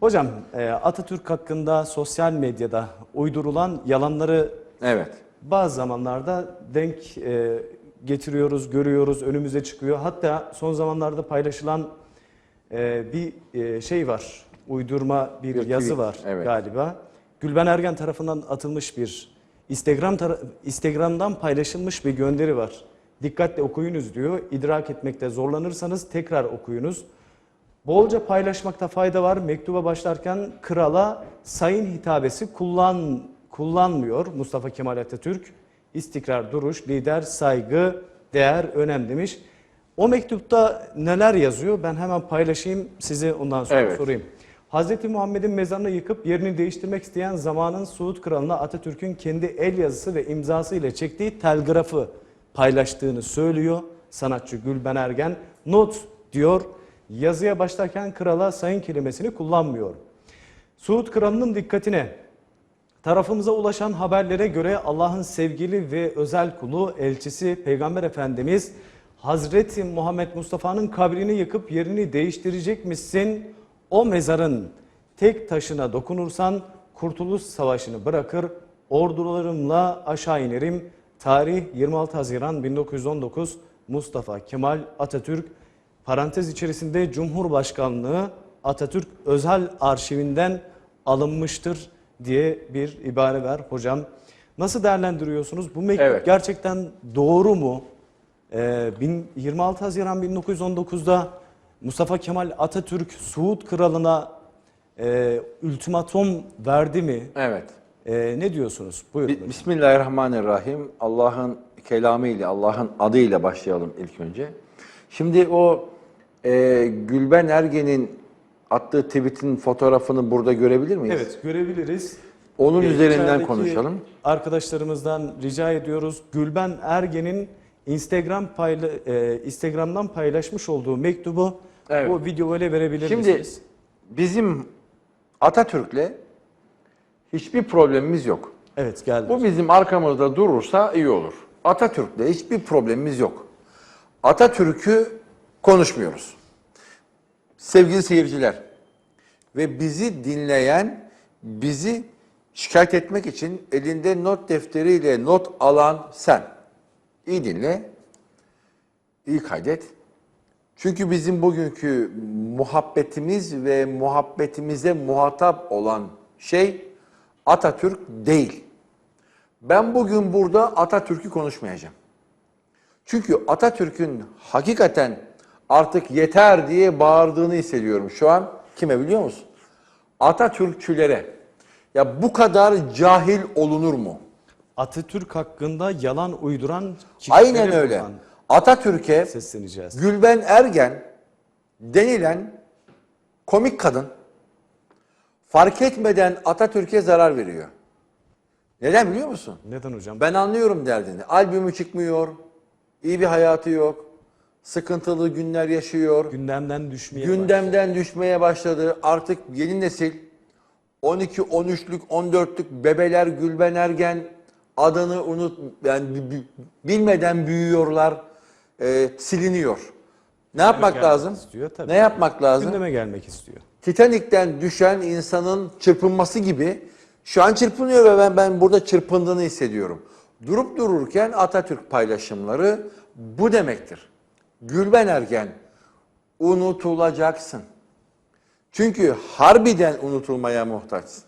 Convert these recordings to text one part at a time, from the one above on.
Hocam e, Atatürk hakkında sosyal medyada uydurulan yalanları Evet. bazı zamanlarda denk e, getiriyoruz, görüyoruz, önümüze çıkıyor. Hatta son zamanlarda paylaşılan e, bir şey var, uydurma bir, Bir yazı tweet, var evet. galiba. Gülben Ergen tarafından atılmış bir Instagram Instagram'dan paylaşılmış bir gönderi var. Dikkatle okuyunuz diyor. İdrak etmekte zorlanırsanız tekrar okuyunuz. Bolca paylaşmakta fayda var. Mektuba başlarken krala sayın hitabesi kullan kullanmıyor Mustafa Kemal Atatürk. İstikrar, duruş, lider, saygı, değer, önem demiş. O mektupta neler yazıyor? Ben hemen paylaşayım size ondan sonra Evet. sorayım. Hazreti Muhammed'in mezarını yıkıp yerini değiştirmek isteyen zamanın Suud kralına Atatürk'ün kendi el yazısı ve imzası ile çektiği telgrafı paylaştığını söylüyor sanatçı Gülben Ergen. Not diyor yazıya başlarken krala sayın kelimesini kullanmıyor. Suud kralının dikkatine tarafımıza ulaşan haberlere göre Allah'ın sevgili ve özel kulu elçisi Peygamber Efendimiz Hazreti Muhammed Mustafa'nın kabrini yıkıp yerini değiştirecekmişsin. O mezarın tek taşına dokunursan Kurtuluş Savaşı'nı bırakır, ordularımla aşağı inerim. Tarih 26 Haziran 1919 Mustafa Kemal Atatürk parantez içerisinde Cumhurbaşkanlığı Atatürk Özel Arşivinden alınmıştır diye bir ibare var hocam. Nasıl değerlendiriyorsunuz? Bu mektup Evet. gerçekten doğru mu? Ee, bin- 26 Haziran 1919'da Mustafa Kemal Atatürk Suud Kralı'na e, ultimatum verdi mi? Evet. E, ne diyorsunuz? Buyurun. Hocam. Bismillahirrahmanirrahim. Allah'ın kelamıyla, Allah'ın adıyla başlayalım ilk önce. Şimdi o e, Gülben Ergen'in attığı tweet'in fotoğrafını burada görebilir miyiz? Evet görebiliriz. Onun Ee, üzerinden içerideki konuşalım. Arkadaşlarımızdan rica ediyoruz. Gülben Ergen'in Instagram payla, e, Instagram'dan paylaşmış olduğu mektubu Evet. bu video öyle verebilir Şimdi misiniz? bizim Atatürk'le hiçbir problemimiz yok. Evet geldi. Bu bizim arkamızda durursa iyi olur. Atatürk'le hiçbir problemimiz yok. Atatürk'ü konuşmuyoruz. Sevgili seyirciler ve bizi dinleyen, bizi şikayet etmek için elinde not defteriyle not alan sen. İyi dinle, iyi kaydet. Çünkü bizim bugünkü muhabbetimiz ve muhabbetimize muhatap olan şey Atatürk değil. Ben bugün burada Atatürk'ü konuşmayacağım. Çünkü Atatürk'ün hakikaten artık yeter diye bağırdığını hissediyorum şu an. Kime biliyor musun? Atatürkçülere. Ya bu kadar cahil olunur mu? Atatürk hakkında yalan uyduran Aynen öyle. Atatürk'e Sesleneceğiz. Gülben Ergen denilen komik kadın fark etmeden Atatürk'e zarar veriyor. Neden biliyor musun? Neden hocam? Ben anlıyorum derdini. Albümü çıkmıyor, iyi bir hayatı yok, sıkıntılı günler yaşıyor, Gündemden düşmeye gündemden düşmeye başladı. Artık yeni nesil 12, 13'lük, 14'lük bebeler Gülben Ergen adını unut, yani bi- bi- bilmeden büyüyorlar, e, siliniyor. Ne yapmak gelmek lazım? istiyor, tabii. Ne yapmak lazım? Gündeme gelmek istiyor. Titanik'ten düşen insanın çırpınması gibi şu an çırpınıyor ve ben ben burada çırpındığını hissediyorum. Durup dururken Atatürk paylaşımları bu demektir. Gülben Ergen unutulacaksın. Çünkü harbiden unutulmaya muhtaçsın.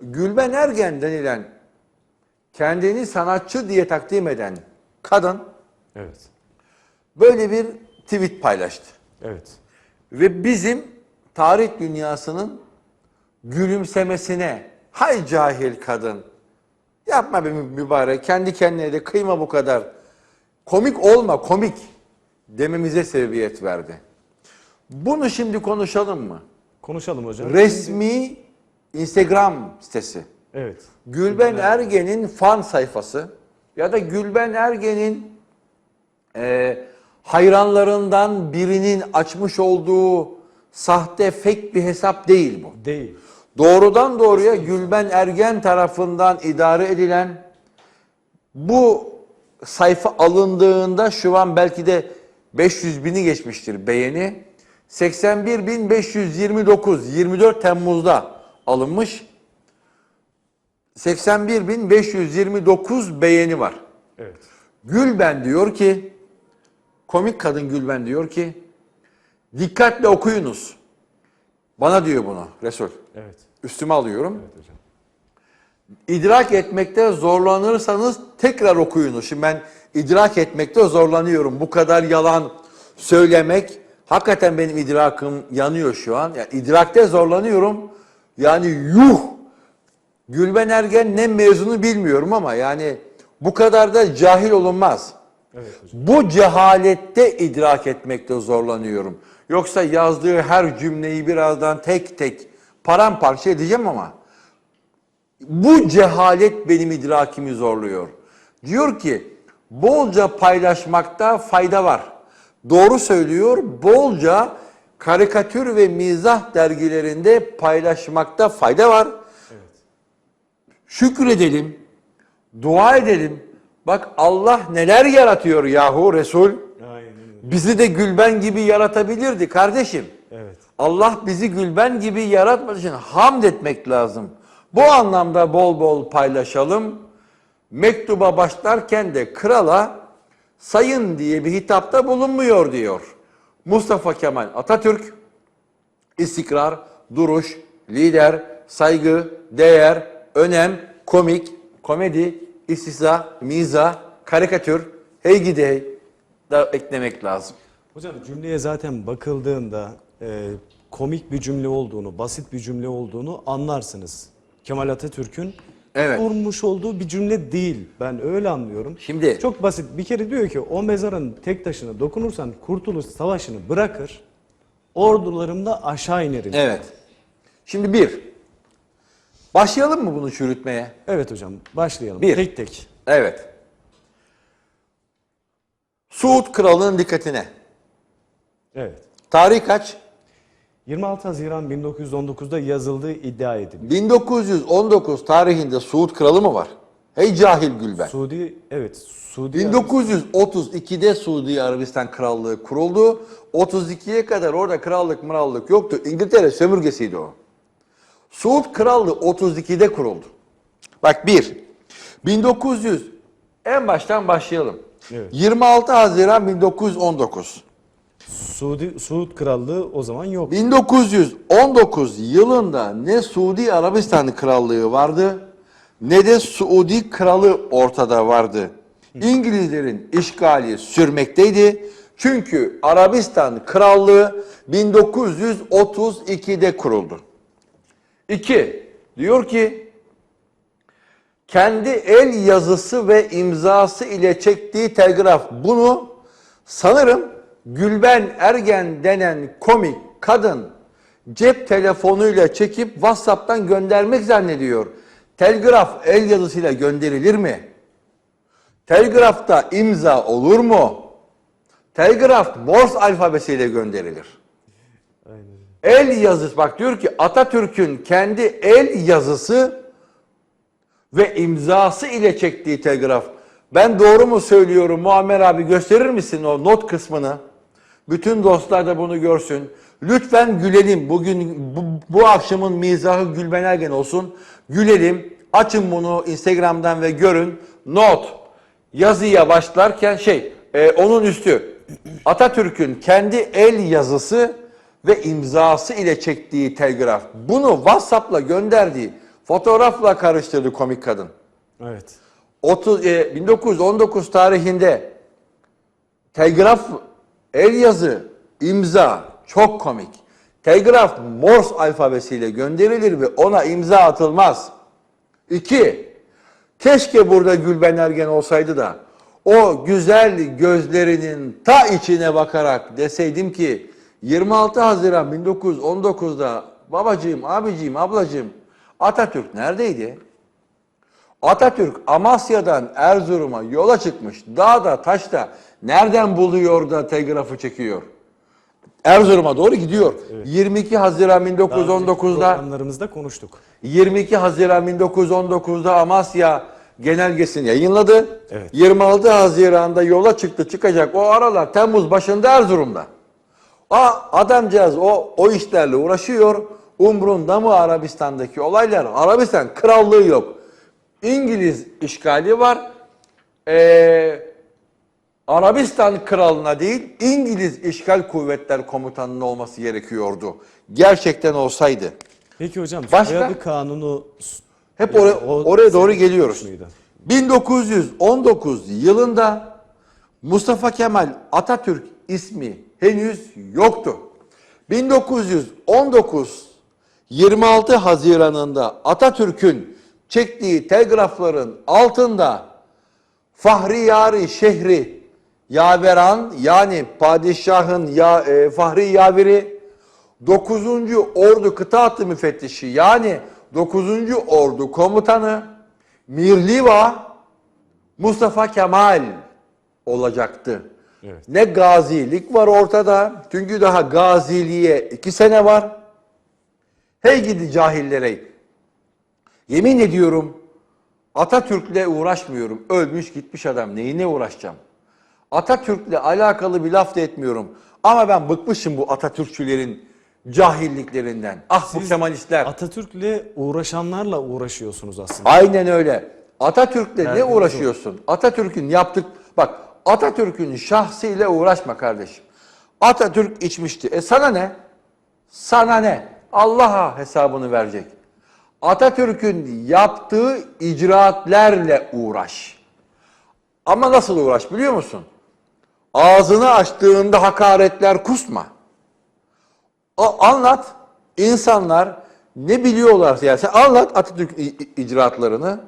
Gülben Ergen denilen kendini sanatçı diye takdim eden kadın Evet. böyle bir tweet paylaştı. Evet. Ve bizim tarih dünyasının gülümsemesine hay cahil kadın yapma mü- mübarek kendi kendine de kıyma bu kadar komik olma komik dememize sebebiyet verdi. Bunu şimdi konuşalım mı? Konuşalım hocam. Resmi Instagram sitesi. Evet. Gülben Ergen'in fan sayfası ya da Gülben Ergen'in e, hayranlarından birinin açmış olduğu sahte fake bir hesap değil bu. Değil. Doğrudan doğruya Gülben Ergen tarafından idare edilen bu sayfa alındığında şu an belki de 500 bini geçmiştir beğeni. 81.529 24 Temmuz'da alınmış. 81.529 beğeni var. Evet. Gülben diyor ki, komik kadın Gülben diyor ki, dikkatle okuyunuz. Bana diyor bunu Resul. Evet. Üstüme alıyorum. Evet hocam. İdrak etmekte zorlanırsanız tekrar okuyunuz. Şimdi ben idrak etmekte zorlanıyorum. Bu kadar yalan söylemek hakikaten benim idrakım yanıyor şu an. Yani idrakte zorlanıyorum. Yani yuh! Gülben Ergen ne mezunu bilmiyorum ama yani bu kadar da cahil olunmaz. Evet hocam. Bu cehalette idrak etmekte zorlanıyorum. Yoksa yazdığı her cümleyi birazdan tek tek paramparça edeceğim ama bu cehalet benim idrakimi zorluyor. Diyor ki bolca paylaşmakta fayda var. Doğru söylüyor. Bolca karikatür ve mizah dergilerinde paylaşmakta fayda var. Şükredelim, dua edelim. Bak Allah neler yaratıyor yahu Resul. Aynen. Bizi de Gülben gibi yaratabilirdi kardeşim. Evet. Allah bizi Gülben gibi yaratmadığı için hamd etmek lazım. Bu anlamda bol bol paylaşalım. Mektuba başlarken de krala sayın diye bir hitapta bulunmuyor diyor. Mustafa Kemal Atatürk istikrar, duruş, lider, saygı, değer, önem, komik, komedi, istihza, miza, karikatür, hey gidi hey da eklemek lazım. Hocam cümleye zaten bakıldığında e, komik bir cümle olduğunu, basit bir cümle olduğunu anlarsınız. Kemal Atatürk'ün Evet. kurmuş olduğu bir cümle değil. Ben öyle anlıyorum. Şimdi- çok basit. Bir kere diyor ki o mezarın tek taşına dokunursan Kurtuluş Savaşı'nı bırakır. Ordularım da aşağı inerim. Evet. Şimdi bir. Başlayalım mı bunu çürütmeye? Evet hocam başlayalım. Bir. Tek tek. Evet. Suud Kralı'nın dikkatine. Evet. Tarih kaç? 26 Haziran 1919'da yazıldığı iddia ediliyor. 1919 tarihinde Suud Kralı mı var? Hey cahil Gülben. Suudi evet Suudi 1932'de Suudi Arabistan Krallığı kuruldu. 32'ye kadar orada krallık mırallık yoktu. İngiltere sömürgesiydi o. Suud Krallığı 32'de kuruldu. Bak bir, 1900 en baştan başlayalım. Evet. 26 Haziran 1919. Suudi Suud Krallığı o zaman yok. 1919 yılında ne Suudi Arabistan Krallığı vardı ne de Suudi Kralı ortada vardı. İngilizlerin işgali sürmekteydi. Çünkü Arabistan Krallığı 1932'de kuruldu. 2. Diyor ki kendi el yazısı ve imzası ile çektiği telgraf bunu sanırım Gülben Ergen denen komik kadın cep telefonuyla çekip WhatsApp'tan göndermek zannediyor. Telgraf el yazısıyla gönderilir mi? Telgrafta imza olur mu? Telgraf Morse alfabesiyle gönderilir. El yazısı bak diyor ki Atatürk'ün kendi el yazısı ve imzası ile çektiği telgraf. Ben doğru mu söylüyorum Muammer abi gösterir misin o not kısmını? Bütün dostlar da bunu görsün. Lütfen gülelim. Bugün bu, bu akşamın mizahı Gülben Ergen olsun. Gülelim. Açın bunu Instagram'dan ve görün. Not. Yazıya başlarken şey e, onun üstü Atatürk'ün kendi el yazısı ve imzası ile çektiği telgraf. Bunu WhatsApp'la gönderdiği fotoğrafla karıştırdı komik kadın. Evet. 30 e, 1919 tarihinde telgraf el yazı imza çok komik. Telgraf Morse alfabesiyle gönderilir ve ona imza atılmaz. İki, keşke burada Gülben Ergen olsaydı da o güzel gözlerinin ta içine bakarak deseydim ki 26 Haziran 1919'da babacığım, abicim, ablacığım Atatürk neredeydi? Atatürk Amasya'dan Erzurum'a yola çıkmış. Dağda, taşta nereden buluyor da telgrafı çekiyor? Erzurum'a doğru gidiyor. 22 Haziran 1919'da Programlarımızda konuştuk. 22 Haziran 1919'da Amasya genelgesini yayınladı. Evet. 26 Haziran'da yola çıktı çıkacak. O aralar Temmuz başında Erzurum'da. Aa, adamcağız o, o işlerle uğraşıyor. Umrunda mı Arabistan'daki olaylar? Arabistan krallığı yok. İngiliz işgali var. Ee, Arabistan kralına değil İngiliz işgal kuvvetler komutanının olması gerekiyordu. Gerçekten olsaydı. Peki hocam Başka? soyadı kanunu Hep oraya, o oraya doğru geliyoruz. muydu? 1919 yılında Mustafa Kemal Atatürk ismi henüz yoktu. 1919 26 Haziran'ında Atatürk'ün çektiği telgrafların altında Fahriyari şehri Yaveran yani padişahın ya, e, Fahri Yaveri 9. Ordu Kıtaat Müfettişi yani 9. Ordu Komutanı Mirliva Mustafa Kemal olacaktı. Evet. Ne gazilik var ortada. Çünkü daha gaziliğe iki sene var. Hey gidi cahillere. Yemin ediyorum Atatürk'le uğraşmıyorum. Ölmüş gitmiş adam. Neyine uğraşacağım? Atatürk'le alakalı bir laf da etmiyorum. Ama ben bıkmışım bu Atatürkçülerin cahilliklerinden. Ah bu Siz Kemalistler. Atatürk'le uğraşanlarla uğraşıyorsunuz aslında. Aynen öyle. Atatürk'le ne Derdiniz uğraşıyorsun? Atatürk'ün yaptık bak Atatürk'ün şahsıyla uğraşma kardeşim. Atatürk içmişti. E sana ne? Sana ne? Allah'a hesabını verecek. Atatürk'ün yaptığı icraatlerle uğraş. Ama nasıl uğraş biliyor musun? Ağzını açtığında hakaretler kusma. O, anlat. İnsanlar ne biliyorlarsa yani sen anlat Atatürk icraatlarını.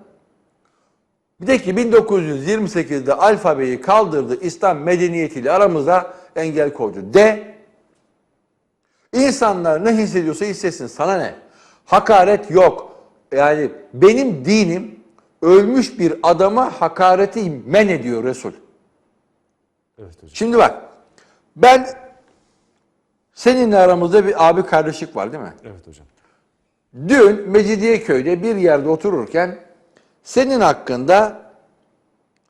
Bir de ki 1928'de alfabeyi kaldırdı, İslam medeniyetiyle aramıza engel koydu. De, insanlar ne hissediyorsa hissetsin, sana ne? Hakaret yok. Yani benim dinim ölmüş bir adama hakareti men ediyor Resul. Evet hocam. Şimdi bak, ben seninle aramızda bir abi kardeşlik var değil mi? Evet hocam. Dün Mecidiyeköy'de bir yerde otururken senin hakkında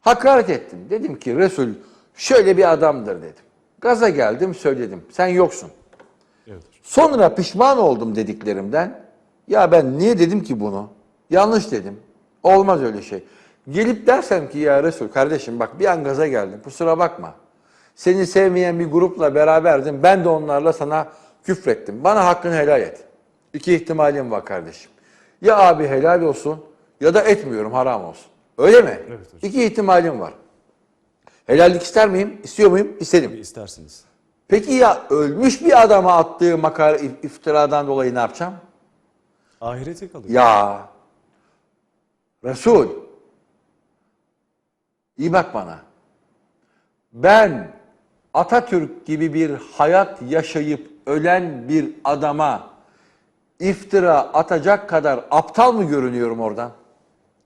hakaret ettim. Dedim ki Resul şöyle bir adamdır dedim. Gaza geldim söyledim. Sen yoksun. Evet. Sonra pişman oldum dediklerimden. Ya ben niye dedim ki bunu? Yanlış dedim. Olmaz öyle şey. Gelip dersem ki ya Resul kardeşim bak bir an gaza geldim. Kusura bakma. Seni sevmeyen bir grupla beraberdim. Ben de onlarla sana küfrettim. Bana hakkını helal et. İki ihtimalim var kardeşim. Ya abi helal olsun ya da etmiyorum haram olsun. Öyle mi? Evet hocam. İki ihtimalim var. Helallik ister miyim? İstiyor muyum? İstedim. Bir istersiniz. Peki ya ölmüş bir adama attığı makar iftiradan dolayı ne yapacağım? Ahirete kalıyor. Ya Resul iyi bak bana. Ben Atatürk gibi bir hayat yaşayıp ölen bir adama iftira atacak kadar aptal mı görünüyorum oradan?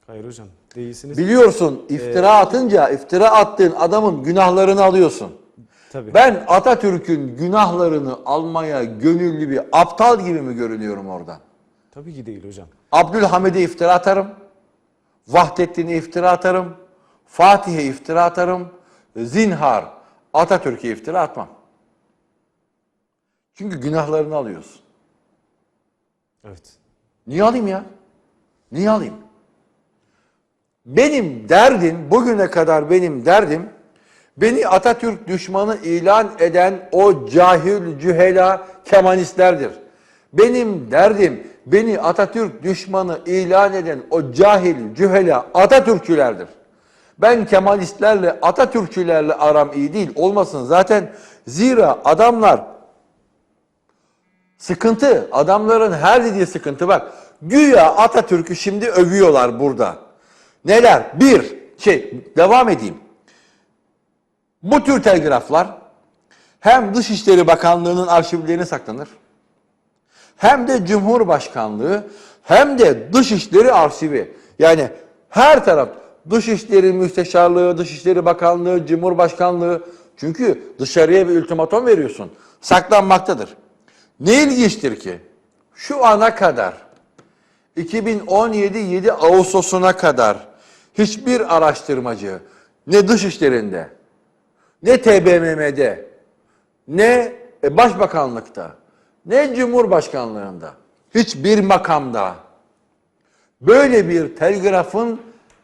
Hayır hocam. Değilsiniz. Biliyorsun iftira atınca iftira attığın adamın günahlarını alıyorsun. Tabii. Ben Atatürk'ün günahlarını almaya gönüllü bir aptal gibi mi görünüyorum oradan? Tabii ki değil hocam. Abdülhamid'e iftira atarım. Vahdettin'e iftira atarım. Fatih'e iftira atarım. Zinhar Atatürk'e iftira atmam. Çünkü günahlarını alıyorsun. Evet. Niye alayım ya? Niye alayım? Benim derdim, bugüne kadar benim derdim, beni Atatürk düşmanı ilan eden o cahil, cühela Kemalistlerdir. Benim derdim, beni Atatürk düşmanı ilan eden o cahil, cühela Atatürkçülerdir. Ben Kemalistlerle, Atatürkçülerle aram iyi değil. Olmasın zaten. Zira adamlar Sıkıntı. Adamların her dediği sıkıntı bak. Güya Atatürk'ü şimdi övüyorlar burada. Neler? Bir, şey devam edeyim. Bu tür telgraflar hem Dışişleri Bakanlığı'nın arşivlerine saklanır. Hem de Cumhurbaşkanlığı hem de Dışişleri Arşivi. Yani her taraf Dışişleri Müsteşarlığı, Dışişleri Bakanlığı, Cumhurbaşkanlığı. Çünkü dışarıya bir ultimatom veriyorsun. Saklanmaktadır. Ne ilginçtir ki şu ana kadar 2017 7 Ağustos'una kadar hiçbir araştırmacı ne dışişlerinde ne TBMM'de ne e, başbakanlıkta ne cumhurbaşkanlığında hiçbir makamda böyle bir telgrafın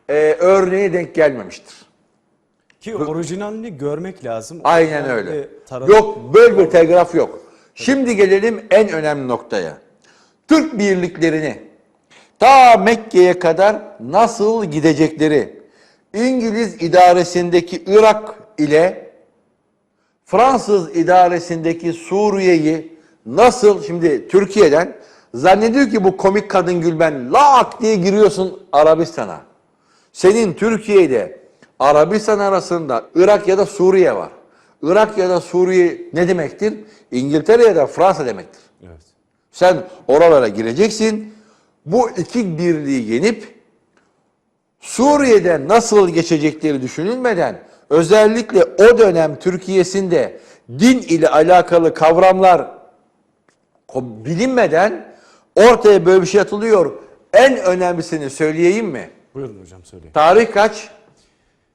e, örneği denk gelmemiştir. Ki orijinalini görmek lazım. Aynen öyle. taraf- Yok böyle bir telgraf yok. Şimdi gelelim en önemli noktaya. Türk birliklerini ta Mekke'ye kadar nasıl gidecekleri İngiliz idaresindeki Irak ile Fransız idaresindeki Suriye'yi nasıl şimdi Türkiye'den zannediyor ki bu komik kadın Gülben lak diye giriyorsun Arabistan'a. Senin Türkiye'de Arabistan arasında Irak ya da Suriye var. Irak ya da Suriye ne demektir? İngiltere ya da Fransa demektir. Evet. Sen oralara gireceksin. Bu iki birliği yenip Suriye'den nasıl geçecekleri düşünülmeden özellikle o dönem Türkiye'sinde din ile alakalı kavramlar bilinmeden ortaya böyle bir şey atılıyor. En önemlisini söyleyeyim mi? Buyurun hocam söyleyin. Tarih kaç?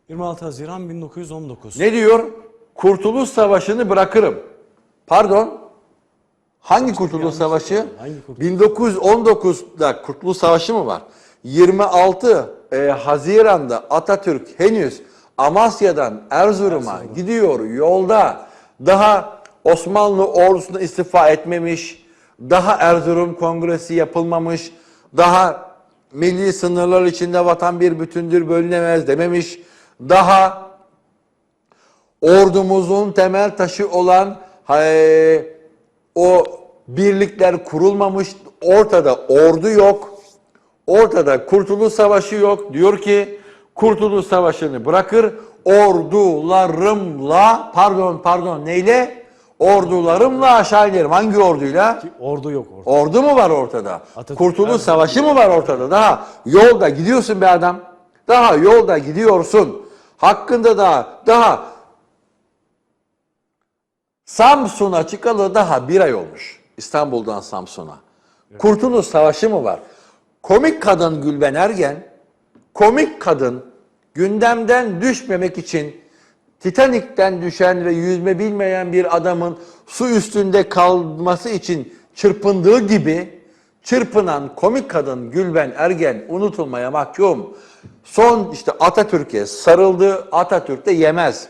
26 Haziran 1919. Ne diyor? Kurtuluş Savaşı'nı bırakırım. Pardon? Hangi Kurtuluş Savaşı? Hangi Kurtuluş? 1919'da Kurtuluş Savaşı mı var? 26 e, Haziran'da Atatürk henüz Amasya'dan Erzurum'a gidiyor yolda. Daha Osmanlı ordusuna istifa etmemiş, daha Erzurum Kongresi yapılmamış, daha milli sınırlar içinde vatan bir bütündür bölünemez dememiş, daha ordumuzun temel taşı olan e, o birlikler kurulmamış, ortada ordu yok, ortada Kurtuluş Savaşı yok. Diyor ki Kurtuluş Savaşı'nı bırakır, ordularımla, pardon pardon neyle? Ordularımla aşağı inerim. Hangi orduyla? Ki Ordu yok orada. Ordu mu var ortada? Atatürk- Kurtuluş Evet. Savaşı mı var ortada? Daha yolda gidiyorsun be adam. Daha yolda gidiyorsun. Hakkında da daha Samsun'a çıkalı daha bir ay olmuş. İstanbul'dan Samsun'a. Kurtuluş Savaşı mı var? Komik kadın Gülben Ergen, komik kadın gündemden düşmemek için Titanik'ten düşen ve yüzme bilmeyen bir adamın su üstünde kalması için çırpındığı gibi çırpınan komik kadın Gülben Ergen unutulmaya mahkum. Son işte Atatürk'e sarıldı, Atatürk de yemez.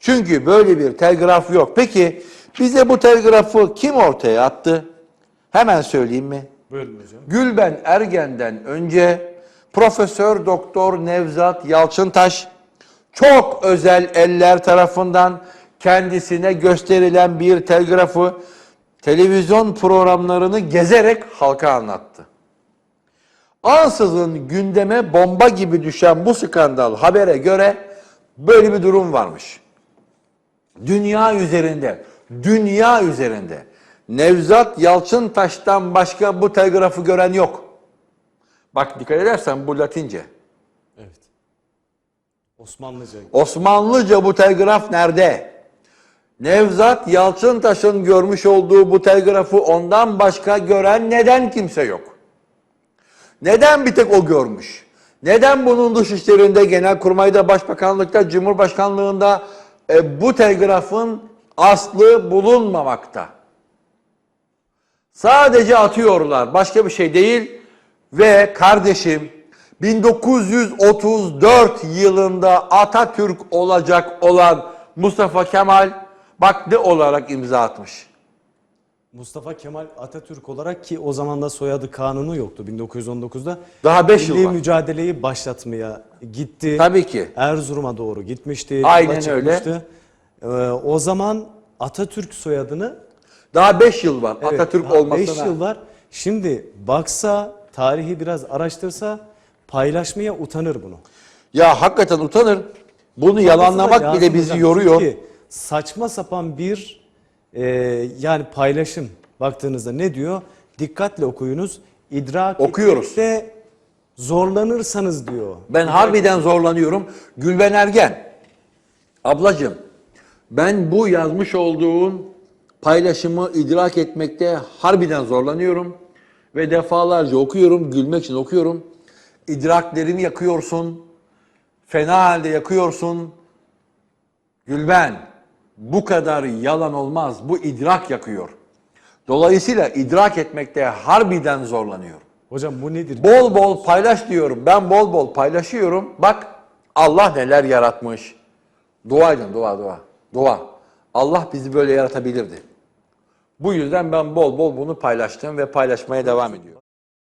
Çünkü böyle bir telgraf yok. Peki bize bu telgrafı kim ortaya attı? Hemen söyleyeyim mi? Buyurun hocam. Gülben Ergen'den önce Profesör Doktor Nevzat Yalçıntaş çok özel eller tarafından kendisine gösterilen bir telgrafı televizyon programlarını gezerek halka anlattı. Ansızın gündeme bomba gibi düşen bu skandal habere göre böyle bir durum varmış. Dünya üzerinde, dünya üzerinde Nevzat Yalçıntaş'tan başka bu telgrafı gören yok. Bak dikkat edersen bu Latince. Osmanlıca. Osmanlıca bu telgraf nerede? Nevzat Yalçıntaş'ın görmüş olduğu bu telgrafı ondan başka gören neden kimse yok? Neden bir tek o görmüş? Neden bunun dışişlerinde, genelkurmayda, başbakanlıkta, cumhurbaşkanlığında e, bu telgrafın aslı bulunmamakta? Sadece atıyorlar, başka bir şey değil. Ve kardeşim 1934 yılında Atatürk olacak olan Mustafa Kemal bak ne olarak imza atmış. Mustafa Kemal Atatürk olarak ki o zaman da soyadı kanunu yoktu 1919'da. Daha beş yıl Milli var. mücadeleyi başlatmaya gitti. Tabii ki. Erzurum'a doğru gitmişti. Aynen çıkmıştı. Ee, o zaman Atatürk soyadını Daha 5 yıl var evet, Atatürk olmasına. beş yıl var. Şimdi baksa, tarihi biraz araştırsa paylaşmaya utanır bunu. Ya hakikaten utanır. Bunu yalanlamak bile bizi hocam. yoruyor. Çünkü saçma sapan bir e, yani paylaşım baktığınızda ne diyor? Dikkatle okuyunuz. İdrak Okuyoruz. etmekte zorlanırsanız diyor. Ben harbiden zorlanıyorum. Gülben Ergen, ablacığım ben bu yazmış olduğun paylaşımı idrak etmekte harbiden zorlanıyorum. Ve defalarca okuyorum, gülmek için okuyorum. İdraklerimi yakıyorsun, fena halde yakıyorsun. Gülben, Bu kadar yalan olmaz. Bu idrak yakıyor. Dolayısıyla idrak etmekte harbiden zorlanıyorum. Hocam bu nedir? Bol bol paylaş diyorum. Ben bol bol paylaşıyorum. Bak Allah neler yaratmış. Dua edin, dua, dua. Dua. Allah bizi böyle yaratabilirdi. Bu yüzden ben bol bol bunu paylaştım ve paylaşmaya devam ediyorum.